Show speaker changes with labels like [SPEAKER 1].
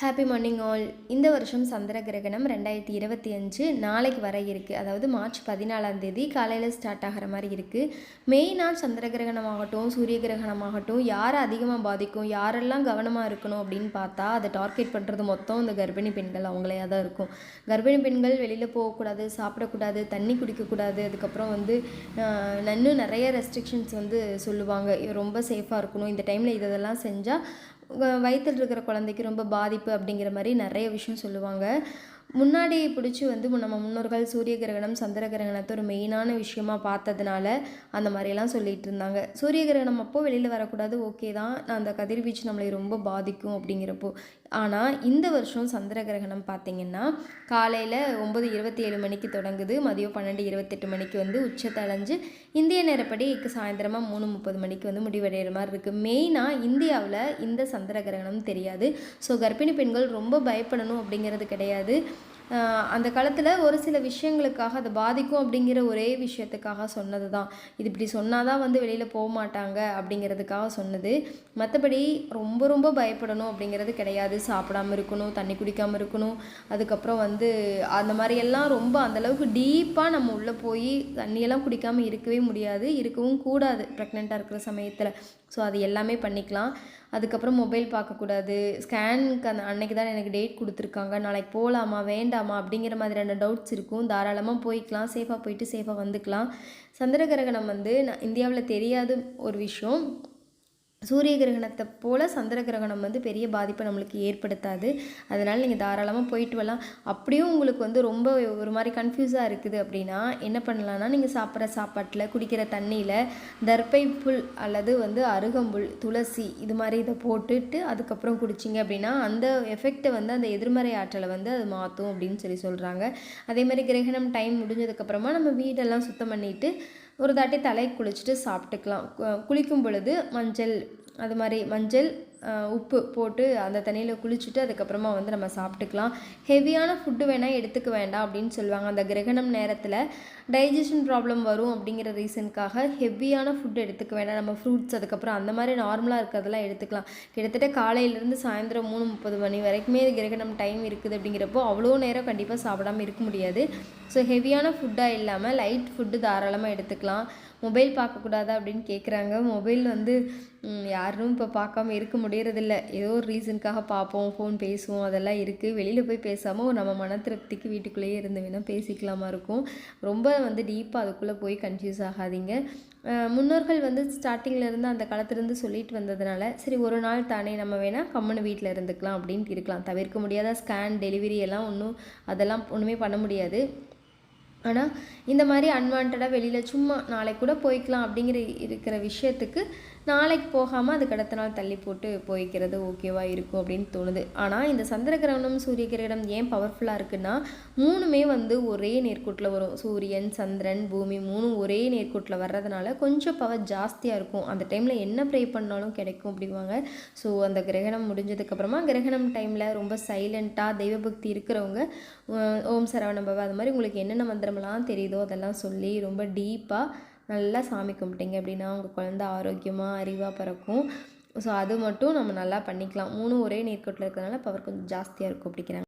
[SPEAKER 1] Happy morning all இந்த வருஷம் சந்திர கிரகணம் ரெண்டாயிரத்தி இருபத்தி அஞ்சு நாளைக்கு வர இருக்குது அதாவது மார்ச் பதினாலாம் தேதி காலையில் ஸ்டார்ட் ஆகிற மாதிரி இருக்குது மெயினாக சந்திர கிரகணம் ஆகட்டும் சூரிய கிரகணம் ஆகட்டும் யாரை அதிகமாக பாதிக்கும் யாரெல்லாம் கவனமாக இருக்கணும் அப்படின்னு பார்த்தா அதை டார்கெட் பண்ணுறது மொத்தம் இந்த கர்ப்பிணி பெண்கள் அவங்களே தான் இருக்கும். கர்ப்பிணி பெண்கள் வெளியில் போகக்கூடாது சாப்பிடக்கூடாது தண்ணி குடிக்கக்கூடாது. அதுக்கப்புறம் வந்து இன்னும் நிறைய ரெஸ்ட்ரிக்ஷன்ஸ் வந்து சொல்லுவாங்க. ரொம்ப சேஃபாக இருக்கணும். இந்த டைமில் இதெல்லாம் செஞ்சால் வயிற்றில் இருக்கிற குழந்தைக்கு ரொம்ப பாதிப்பு அப்படிங்கிற மாதிரி நிறைய விஷயம் சொல்லுவாங்க. முன்னாடி பிடிச்சி வந்து நம்ம முன்னோர்கள் சூரிய கிரகணம் சந்திர கிரகணத்தை ஒரு மெயினான விஷயமா பார்த்ததுனால அந்த மாதிரியெல்லாம் சொல்லிகிட்டு இருந்தாங்க. சூரிய கிரகணம் அப்போது வெளியில் வரக்கூடாது ஓகே தான். அந்த கதிர்வீச்சு நம்மளை ரொம்ப பாதிக்கும் அப்படிங்கிறப்போ. ஆனால் இந்த வருஷம் சந்திர கிரகணம் பார்த்திங்கன்னா காலையில் ஒம்பது இருபத்தி ஏழு மணிக்கு தொடங்குது. மதியம் பன்னெண்டு இருபத்தெட்டு மணிக்கு வந்து உச்சத்தை இந்திய நேரப்படி சாயந்தரமாக மூணு முப்பது மணிக்கு வந்து முடிவடைகிற மாதிரி இருக்குது மெயினாக இந்தியாவில் இந்த சந்திர கிரகணம் தெரியாது. ஸோ கர்ப்பிணி பெண்கள் ரொம்ப பயப்படணும் அப்படிங்கிறது கிடையாது. அந்த காலத்தில் ஒரு சில விஷயங்களுக்காக அதை பாதிக்கும் அப்படிங்கிற ஒரே விஷயத்துக்காக சொன்னது தான் இது இப்படி சொன்னால் தான் வந்து வெளியில் போக மாட்டாங்க அப்படிங்கிறதுக்காக சொன்னது. மற்றபடி ரொம்ப ரொம்ப பயப்படணும் அப்படிங்கிறது கிடையாது. சாப்பிடாமல் இருக்கணும் தண்ணி குடிக்காமல் இருக்கணும். அதுக்கப்புறம் வந்து அந்த மாதிரியெல்லாம் ரொம்ப அந்தளவுக்கு டீப்பாக நம்ம உள்ளே போய் தண்ணியெல்லாம் குடிக்காமல் இருக்கவே முடியாது. இருக்கவும் கூடாது. ப்ரெக்னெண்ட்டாக இருக்கிற சமயத்தில். ஸோ அது எல்லாமே பண்ணிக்கலாம். அதுக்கப்புறம் மொபைல் பார்க்கக்கூடாது. ஸ்கேனுக்கு அந்த அன்னைக்கு தான் எனக்கு டேட் கொடுத்துருக்காங்க. நாளைக்கு போகலாமா வேண்டாமா அப்படிங்கிற மாதிரியான டவுட்ஸ் இருக்கும். தாராளமாக போய்க்கலாம். சேஃபாக போயிட்டு சேஃபாக வந்துக்கலாம். சந்திர கிரகணம் வந்து நான் இந்தியாவில் தெரியாத ஒரு விஷயம். சூரிய கிரகணத்தை போல் சந்திர கிரகணம் வந்து பெரிய பாதிப்பை நம்மளுக்கு ஏற்படுத்தாது. அதனால் நீங்கள் தாராளமாக போயிட்டு வரலாம். அப்படியும் உங்களுக்கு வந்து ரொம்ப ஒரு மாதிரி கன்ஃபியூஸாக இருக்குது அப்படின்னா என்ன பண்ணலான்னா நீங்கள் சாப்பிட்ற சாப்பாட்டில் குடிக்கிற தண்ணியில் தர்ப்பை புல் அல்லது வந்து அருகம்புல் துளசி இது மாதிரி இதை போட்டுட்டு அதுக்கப்புறம் குடிச்சிங்க அப்படின்னா அந்த எஃபெக்டை வந்து அந்த எதிர்மறை ஆற்றலை வந்து அது மாற்றும் அப்படின்னு சொல்லி சொல்கிறாங்க அதே மாதிரி கிரகணம் டைம் முடிஞ்சதுக்கப்புறமா நம்ம வீடெல்லாம் சுத்தம் பண்ணிவிட்டு ஒரு தாட்டி தலை குளிச்சுட்டு சாப்பிட்டுக்கலாம். குளிக்கும் பொழுது மஞ்சள் அது மாதிரி மஞ்சள் உப்பு போட்டு அந்த தண்ணியில் குளிச்சுட்டு அதுக்கப்புறமா வந்து நம்ம சாப்பிட்டுக்கலாம். ஹெவியான ஃபுட்டு வேணால் எடுத்துக்க வேண்டாம் அப்படின்னு சொல்லுவாங்க. அந்த கிரகணம் நேரத்தில் டைஜஷன் ப்ராப்ளம் வரும் அப்படிங்கிற ரீசனுக்காக ஹெவியான ஃபுட் எடுத்துக்க வேண்டாம். நம்ம ஃப்ரூட்ஸ் அதுக்கப்புறம் அந்த மாதிரி நார்மலாக இருக்கிறதெல்லாம் எடுத்துக்கலாம். கிட்டத்தட்ட காலையிலேருந்து சாயந்தரம் மூணு முப்பது மணி வரைக்குமே கிரகணம் டைம் இருக்குது அப்படிங்கிறப்போ அவ்வளோ நேரம் கண்டிப்பாக சாப்பிடாமல் இருக்க முடியாது. ஸோ ஹெவியான ஃபுட்டாக இல்லாமல் லைட் ஃபுட்டு தாராளமாக எடுத்துக்கலாம். மொபைல் பார்க்கக்கூடாதா அப்படின்னு கேட்குறாங்க மொபைல் வந்து யாரும் இப்போ பார்க்காம இருக்க முடியறதில்ல. ஏதோ ஒரு ரீசனுக்காக பார்ப்போம் ஃபோன் பேசுவோம் அதெல்லாம் இருக்குது வெளியில் போய் பேசாமல் நம்ம மன திருப்திக்கு வீட்டுக்குள்ளேயே இருந்து வேணால் பேசிக்கலாமா இருக்கும். ரொம்ப வந்து டீப்பாக அதுக்குள்ளே போய் கன்ஃபியூஸ் ஆகாதீங்க. முன்னோர்கள் வந்து ஸ்டார்டிங்கில் அந்த காலத்துலேருந்து சொல்லிட்டு வந்ததுனால சரி ஒரு நாள் தானே நம்ம வேணால் கம்முன்னு வீட்டில் இருந்துக்கலாம் அப்படின்ட்டு இருக்கலாம். தவிர்க்க முடியாத ஸ்கேன் டெலிவரி எல்லாம் ஒன்றும் அதெல்லாம் ஒன்றுமே பண்ண முடியாது. ஆனால் இந்த மாதிரி அன்வான்டாக வெளியில் சும்மா நாளைக்கு கூட போய்க்கலாம் அப்படிங்கிற இருக்கிற விஷயத்துக்கு நாளைக்கு போகாமல் அதுக்கு அடுத்த நாள் தள்ளி போட்டு போய்க்கிறது ஓகேவாக இருக்கும் அப்படின்னு தோணுது. ஆனால் இந்த சந்திர கிரகணம் சூரிய கிரகணம் ஏன் பவர்ஃபுல்லாக இருக்குன்னா மூணுமே வந்து ஒரே நேர்கூட்டில் வரும். சூரியன் சந்திரன் பூமி மூணும் ஒரே நேர்கூட்டில் வர்றதுனால கொஞ்சம் பவர் ஜாஸ்தியாக இருக்கும். அந்த டைமில் என்ன ப்ரே பண்ணாலும் கிடைக்கும் அப்படிவாங்க ஸோ அந்த கிரகணம் முடிஞ்சதுக்கப்புறமா கிரகணம் டைமில் ரொம்ப சைலண்ட்டாக தெய்வபக்தி இருக்கிறவங்க ஓம் சரவணபவ அது மாதிரி உங்களுக்கு என்னென்ன மந்திரமெல்லாம் தெரியுதோ அதெல்லாம் சொல்லி ரொம்ப டீப்பாக நல்லா சாமி கும்பிட்டிங்க அப்படின்னா உங்கள் குழந்த ஆரோக்கியமாக அறிவாக பிறக்கும். ஸோ அது மட்டும் நம்ம நல்லா பண்ணிக்கலாம். மூணும் ஒரே நீர்க்கோட்டில் இருக்கிறதுனால பவர் கொஞ்சம் ஜாஸ்தியாக இருக்கும் அப்படிங்கிறாங்க.